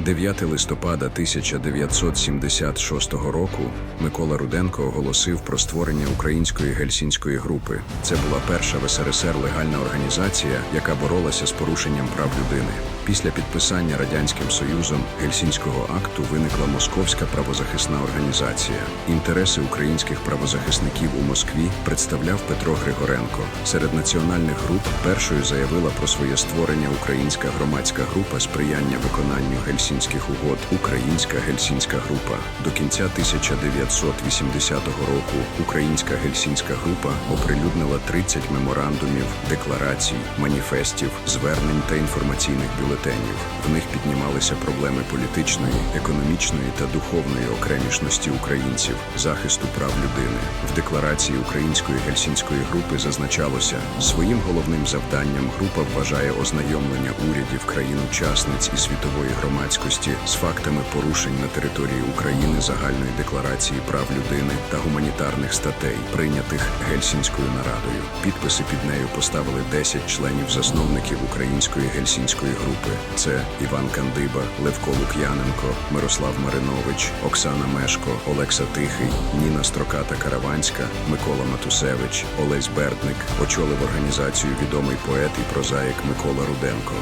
9 листопада 1976 року Микола Руденко оголосив про створення української гельсінської групи. Це була перша в СРСР легальна організація, яка боролася з порушенням прав людини. Після підписання радянським союзом Гельсінського акту виникла Московська правозахисна організація. Інтереси українських правозахисників у Москві представляв Петро Григоренко. Серед національних груп першою заявила про своє створення Українська громадська група сприяння виконанню гельсінських угод Українська гельсінська група. До кінця 1980 року Українська гельсінська група оприлюднила 30 меморандумів, декларацій, маніфестів, звернень та інформаційних бюлетенів. В них піднімалися проблеми політичної, економічної та духовної окремішності українців, захисту прав людини. В декларації Української гельсінської групи зазначалося, своїм головним завданням група вважає ознайомлення урядів країн-учасниць і світової громадськості з фактами порушень на території України загальної декларації прав людини та гуманітарних статей, прийнятих Гельсінською нарадою. Підписи під нею поставили 10 членів засновників Української гельсінської групи. Це Іван Кандиба, Левко Лук'яненко, Мирослав Маринович, Оксана Мешко, Олекса Тихий, Ніна Строката Караванська, Микола Матусевич, Олесь Бердник. Очолив організацію відомий поет і прозаїк Микола Руденко.